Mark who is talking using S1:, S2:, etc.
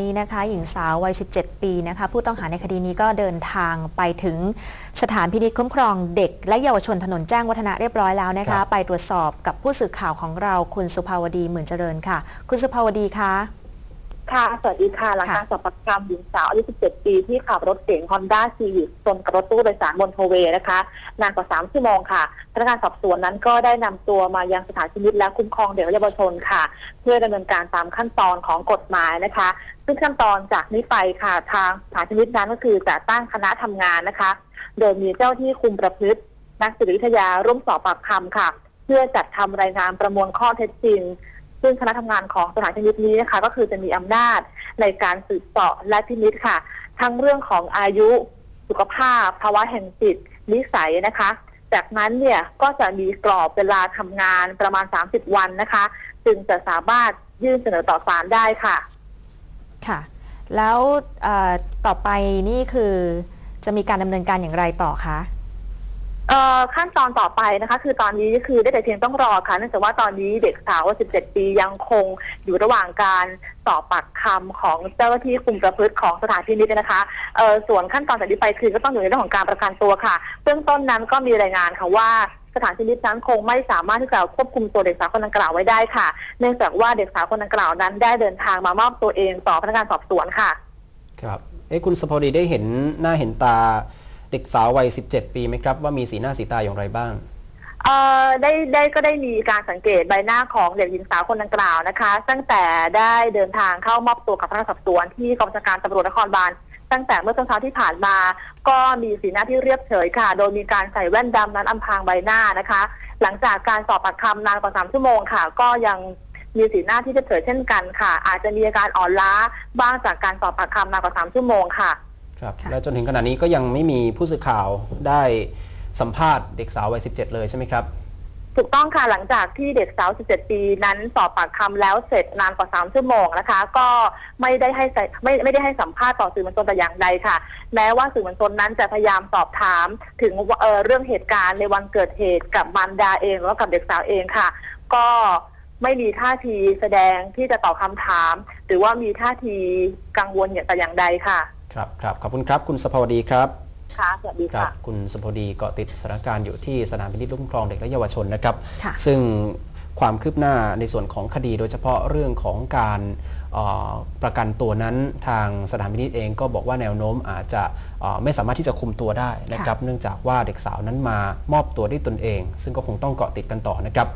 S1: นี้นะคะหญิงสาววัย 17 ปีนะคะผู้ต้องหาในคดีนี้ก็เดินทางไปถึงสถานพินิจคุ้มครองเด็ก และเยาวชนถนนแจ้งวัฒนะเรียบร้อยแล้วนะ
S2: ครั
S1: คะ
S2: บ
S1: ไปตรวจสอบกับผู้สื่อข่าวของเราคุณสุภาวดีหมื่นเจริญค่ะ คุณสุภาวดีคะ
S3: ค่ะ สวัสดีค่ะ หลัง
S1: ค่ะ
S3: การสอบปากคำหญิงสาวอายุ 17 ปีที่ขับรถเก๋ง Honda Civic ชนกับรถตู้โดยสารบนโทเวย์นะคะ นานกว่า 3 ชั่วโมงค่ะพนักงานสอบสวนนั้นก็ได้นำตัวมายังสถานพินิจและคุ้มครองเด็กและเยาวชนค่ะ เพื่อดำเนินการตามขั้นตอนของกฎหมายนะคะ ซึ่งขั้นตอนจากนี้ไปค่ะทางสถานพินิจนั้นก็คือจะตั้งคณะทำงานนะคะ โดยมีเจ้าที่คุมประพฤติ นักจิตวิทยาร่วมสอบปากคำค่ะ เพื่อจัดทำรายงานประมวลข้อเท็จจริง ซึ่งคณะทำงานของสถานพินิจนี้นะคะก็คือจะมีอำนาจในการสืบเสาะและพินิจค่ะ ทั้งเรื่องของอายุสุขภาพ ภาวะแห่งจิตนิสัยนะคะ จากนั้นเนี่ยก็จะมีกรอบเวลาทำงานประมาณ 30 วันนะคะ จึงจะสามารถยื่นเสนอต่อศาลได้ค่ะ
S1: ค่ะ แล้วต่อไปนี่คือจะมีการดำเนินการอย่างไรต่อคะ
S3: ขั้นตอนต่อไปนะคะ คือตอนนี้คือได้แต่เพียงต้องรอค่ะเนื่องจากว่าตอนนี้เด็กสาววัย17 ปียังคงอยู่ระหว่างการสอบปากคำของเจ้าหน้าที่คุมประพฤติของสถานพินิจนะคะส่วนขั้นตอนจากนี้ไปคือก็ต้องอยู่ในเรื่องของการประกันตัวค่ะเบื้องต้นนั้นก็มีรายงานค่ะว่าสถานพินิจนั้นคงไม่สามารถที่จะควบคุมตัวเด็กสาวคนดังกล่าวไว้ได้ค่ะ เนื่องจากว่าเด็กสาวคนดังกล่าวนั้นได้เดินทางมามอบตัวเองต่อพนักงานสอบสวนค่ะ
S2: ครับ เอ๊ะคุณสพดีได้เห็นหน้าเห็นตา เด็กสาววัย 17 ปีไหมครับ ว่ามีสีหน้าสีตาอย่างไรบ้าง
S3: เอ่อได้ได้ก็ได้มีการสังเกตใบหน้าของเด็กหญิงสาวคนดังกล่าวนะคะ ตั้งแต่ได้เดินทางเข้ามอบตัวกับพนักงานสอบสวนที่กองบัญชาการตำรวจนครบาลตั้งแต่เมื่อช่วงเช้าที่ผ่านมา ก็มีสีหน้าที่เรียบเฉยค่ะ โดยมีการใส่แว่นดำนั้นอำพรางใบหน้านะคะ หลังจากการสอบปากคำนานกว่าสามชั่วโมงค่ะ ก็ยังมีสีหน้าที่เฉยเช่นกันค่ะ อาจจะมีอาการอ่อนล้าบ้างจากการสอบปากคำนานกว่าสามชั่วโมงค่ะ
S2: ครับ
S1: ค่ะ
S2: และจนถึงขณะนี้ก็ยังไม่มีผู้สื่อข่าวได้สัมภาษณ์เด็กสาววัย 17 เลยใช่ไหมครับ
S3: ถูกต้องค่ะหลังจากที่เด็กสาว 17 ปีนั้นสอบปากคำแล้วเสร็จนานกว่า 3 ชั่วโมงนะคะ ก็ไม่ได้ให้ใส่ไม่ไม่ได้ให้สัมภาษณ์ต่อสื่อมวลชนแต่อย่างใดค่ะ แม้ว่าสื่อมวลชนนั้นจะพยายามสอบถามถึงเอ่อเรื่องเหตุการณ์ในวันเกิดเหตุกับมารดาเองหรือว่ากับเด็กสาวเองค่ะ ก็ไม่มีท่าทีแสดงที่จะตอบคำถาม หรือว่ามีท่าทีกังวลอย่างแต่อย่างใดค่ะ
S2: ครับครับขอบคุณครับ คุณสภาวดีครับ
S3: ค่ะสวัสดี
S2: ครับ
S3: ค่ะ
S2: คุณสภาวดีเกาะติดสถานการณ์อยู่ที่สนามพินิจคุ้มครองเด็กและเยาวชนนะครับ
S1: ค่ะ
S2: ซึ่งความคืบหน้าในส่วนของคดี โดยเฉพาะเรื่องของการเอ่อประกันตัวนั้นทางสถานพินิจเองก็บอกว่าแนวโน้มอาจจะเอ่อไม่สามารถที่จะคุมตัวได้นะครับ เนื่องจากว่าเด็กสาวนั้นมามอบตัวด้วยตนเอง ซึ่งก็คงต้องเกาะติดกันต่อนะครับ